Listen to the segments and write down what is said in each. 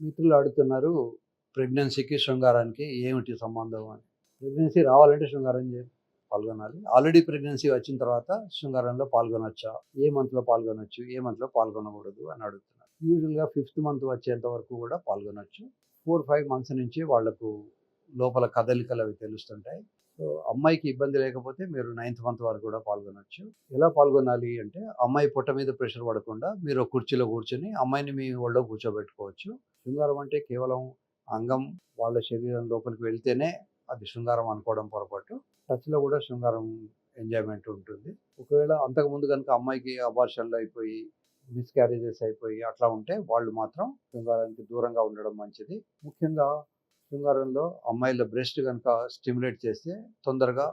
మిత్రులు అడుగుతున్నారు ప్రెగ్నెన్సీకి శృంగారానికి ఏమిటి సంబంధం అని. ప్రెగ్నెన్సీ రావాలంటే శృంగారం చే పాల్గొనాలి. ఆల్రెడీ ప్రెగ్నెన్సీ వచ్చిన తర్వాత శృంగారంలో పాల్గొనొచ్చా? ఏ మంత్లో పాల్గొనొచ్చు? ఏ మంత్లో పాల్గొనకూడదు అని అడుగుతున్నారు. యూజువల్గా ఫిఫ్త్ మంత్ వచ్చేంత వరకు కూడా పాల్గొనొచ్చు. ఫోర్ ఫైవ్ మంత్స్ నుంచి వాళ్ళకు లోపల కదలికలు అవి తెలుస్తుంటాయి. సో అమ్మాయికి ఇబ్బంది లేకపోతే మీరు నైన్త్ మంత్ వరకు కూడా పాల్గొనొచ్చు. ఎలా పాల్గొనాలి అంటే అమ్మాయి పొట్ట మీద ప్రెషర్ పడకుండా మీరు కుర్చీలో కూర్చొని అమ్మాయిని మీ ఒళ్ళో కూర్చోబెట్టుకోవచ్చు. శృంగారం అంటే కేవలం అంగం వాళ్ళ శరీరం లోపలికి వెళ్తేనే అది శృంగారం అనుకోవడం పొరపాటు. టచ్లో కూడా శృంగారం ఎంజాయ్మెంట్ ఉంటుంది. ఒకవేళ అంతకుముందు కనుక అమ్మాయికి అబార్షన్లు అయిపోయి మిస్క్యారేజెస్ అయిపోయి అట్లా ఉంటే వాళ్ళు మాత్రం శృంగారానికి దూరంగా ఉండడం మంచిది. ముఖ్యంగా శృంగారంలో అమ్మాయిల బ్రెస్ట్ కనుక స్టిమ్యులేట్ చేస్తే తొందరగా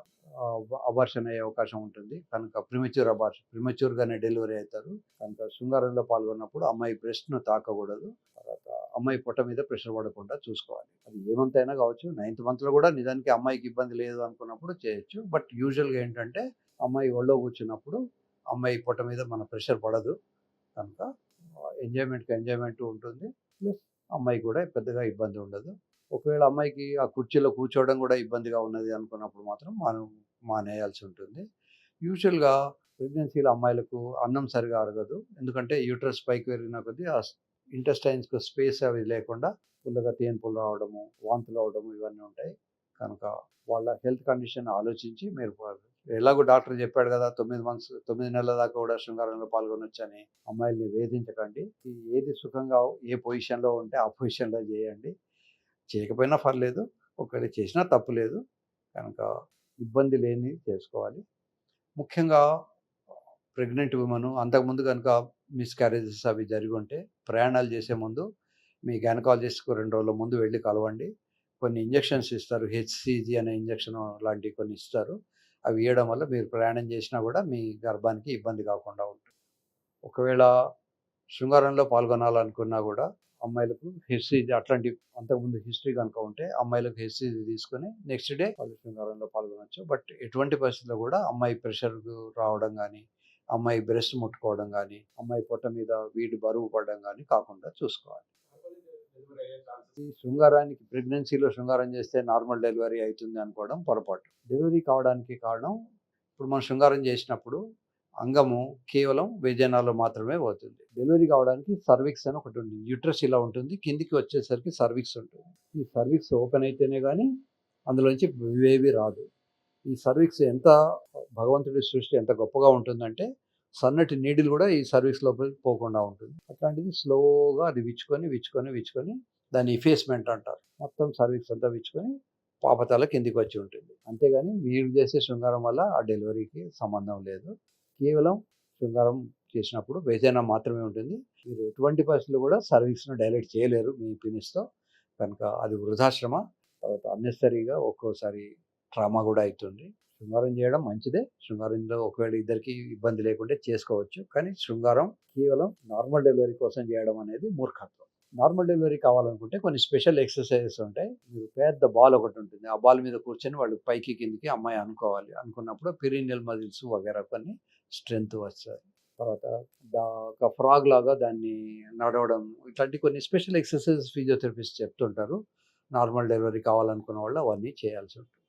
అబార్షన్ అయ్యే అవకాశం ఉంటుంది. కనుక ప్రిమెచ్యూర్ అబార్షన్ ప్రిమెచ్యూర్గానే డెలివరీ అవుతారు. కనుక శృంగారంలో పాల్గొన్నప్పుడు అమ్మాయి బ్రెస్ట్ను తాకకూడదు. తర్వాత అమ్మాయి పొట్ట మీద ప్రెషర్ పడకుండా చూసుకోవాలి. అది ఏ మంత్ అయినా కావచ్చు నైన్త్ మంత్లో కూడా నిజానికి అమ్మాయికి ఇబ్బంది లేదు అనుకున్నప్పుడు చేయొచ్చు. బట్ యూజువల్గా ఏంటంటే అమ్మాయి ఒళ్ళో కూర్చున్నప్పుడు అమ్మాయి పొట్ట మీద మన ప్రెషర్ పడదు. కనుక ఎంజాయ్మెంట్కి ఎంజాయ్మెంట్ ఉంటుంది. ప్లస్ అమ్మాయి కూడా పెద్దగా ఇబ్బంది ఉండదు. ఒకవేళ అమ్మాయికి ఆ కుర్చీలో కూర్చోవడం కూడా ఇబ్బందిగా ఉన్నది అనుకున్నప్పుడు మాత్రం మనం మానేయాల్సి ఉంటుంది. యూజువల్గా ప్రెగ్నెన్సీలో అమ్మాయిలకు అన్నం సరిగా అరగదు. ఎందుకంటే యూట్రస్ పైకి పెరిగిన కొద్దీ ఆ ఇంటెస్టైన్స్కి స్పేస్ అవి లేకుండా పుల్లగా తేన్పులు రావడము వాంతులు అవడము ఇవన్నీ ఉంటాయి. కనుక వాళ్ళ హెల్త్ కండిషన్ ఆలోచించి మీరు ఎలాగో డాక్టర్ చెప్పాడు కదా తొమ్మిది మంత్స్ తొమ్మిది నెలల దాకా కూడా శృంగారంలో పాల్గొనొచ్చని అమ్మాయిల్ని వేధించకండి. ఏది సుఖంగా ఏ పొజిషన్లో ఉంటే ఆ పొజిషన్లో చేయండి. చేయకపోయినా పర్లేదు ఒకవేళ చేసినా తప్పు లేదు. కనుక ఇబ్బంది లేని చేసుకోవాలి. ముఖ్యంగా ప్రెగ్నెంట్ ఉమెన్ అంతకుముందు కనుక మిస్క్యారేజెస్ అవి జరిగి ఉంటే ప్రయాణాలు చేసే ముందు మీ గైనకాలజిస్ట్కు రెండు రోజుల ముందు వెళ్ళి కలవండి. కొన్ని ఇంజెక్షన్స్ ఇస్తారు. హెచ్సిజి అనే ఇంజెక్షన్ లాంటివి కొన్ని ఇస్తారు. అవి ఇవ్వడం వల్ల మీరు ప్రయాణం చేసినా కూడా మీ గర్భానికి ఇబ్బంది కాకుండా ఉంటుంది. ఒకవేళ శృంగారంలో పాల్గొనాలనుకున్నా కూడా అమ్మాయిలకు హెచ్సిజి అట్లాంటి అంతకుముందు హిస్టరీ కనుక ఉంటే అమ్మాయిలకు హెచ్సిజి తీసుకొని నెక్స్ట్ డే వాళ్ళు శృంగారంలో పాల్గొనవచ్చు బట్ ఎటువంటి పరిస్థితుల్లో కూడా అమ్మాయి ప్రెషర్ రావడం కానీ అమ్మాయి బ్రెస్ట్ ముట్టుకోవడం కానీ అమ్మాయి పొట్ట మీద వీడు బరువు పడడం కానీ కాకుండా చూసుకోవాలి. శృంగారానికి ప్రెగ్నెన్సీలో శృంగారం చేస్తే నార్మల్ డెలివరీ అవుతుంది అనుకోవడం పొరపాటు. డెలివరీ కావడానికి కారణం ఇప్పుడు మనం శృంగారం చేసినప్పుడు అంగము కేవలం వేజనాలో మాత్రమే పోతుంది. డెలివరీ కావడానికి సర్విక్స్ అని ఒకటి ఉంటుంది. యూట్రస్ ఇలా ఉంటుంది. కిందికి వచ్చేసరికి సర్విక్స్ ఉంటుంది. ఈ సర్విక్స్ ఓపెన్ అయితేనే కానీ అందులోంచి వేవి రాదు. ఈ సర్వీక్స్ ఎంత భగవంతుడి సృష్టి ఎంత గొప్పగా ఉంటుందంటే సన్నటి నీడిలు కూడా ఈ సర్వీస్ లోపల పోకుండా ఉంటుంది. అట్లాంటిది స్లోగా అది విచ్చుకొని విచ్చుకొని విచ్చుకొని దాన్ని ఇఫేస్మెంట్ అంటారు. మొత్తం సర్వీస్ అంతా విచ్చుకొని పాపతాల కిందికి వచ్చి ఉంటుంది. అంతేగాని మీరు చేసే శృంగారం వల్ల ఆ డెలివరీకి సంబంధం లేదు. కేవలం శృంగారం చేసినప్పుడు వేజైనా మాత్రమే ఉంటుంది. మీరు ఎటువంటి పరిస్థితులు కూడా సర్వీస్ను డైలెక్ట్ చేయలేరు మీ పినిస్తో. కనుక అది వృధాశ్రమ. తర్వాత అన్నెసరీగా ఒక్కోసారి ట్రామా కూడా అవుతుంది శృంగారం చేయడం మంచిదే. శృంగారంలో ఒకవేళ ఇద్దరికి ఇబ్బంది లేకుండా చేసుకోవచ్చు. కానీ శృంగారం కేవలం నార్మల్ డెలివరీ కోసం చేయడం అనేది మూర్ఖత్వం. నార్మల్ డెలివరీ కావాలనుకుంటే కొన్ని స్పెషల్ ఎక్సర్సైజెస్ ఉంటాయి. మీరు పెద్ద బాల్ ఒకటి ఉంటుంది. ఆ బాల్ మీద కూర్చొని వాళ్ళు పైకి కిందికి అమ్మాయి అనుకోవాలి. అనుకున్నప్పుడు పిరీనియల్ మజిల్స్ వగేరా కొన్ని స్ట్రెంగ్త్ వస్తుంది తర్వాత దా ఒక ఫ్రాగ్ లాగా దాన్ని నడవడం ఇట్లాంటి కొన్ని స్పెషల్ ఎక్సర్సైజెస్ ఫిజియోథెరపిస్ట్ చెప్తుంటారు. నార్మల్ డెలివరీ కావాలనుకున్న వాళ్ళు అవన్నీ చేయాల్సి ఉంటుంది.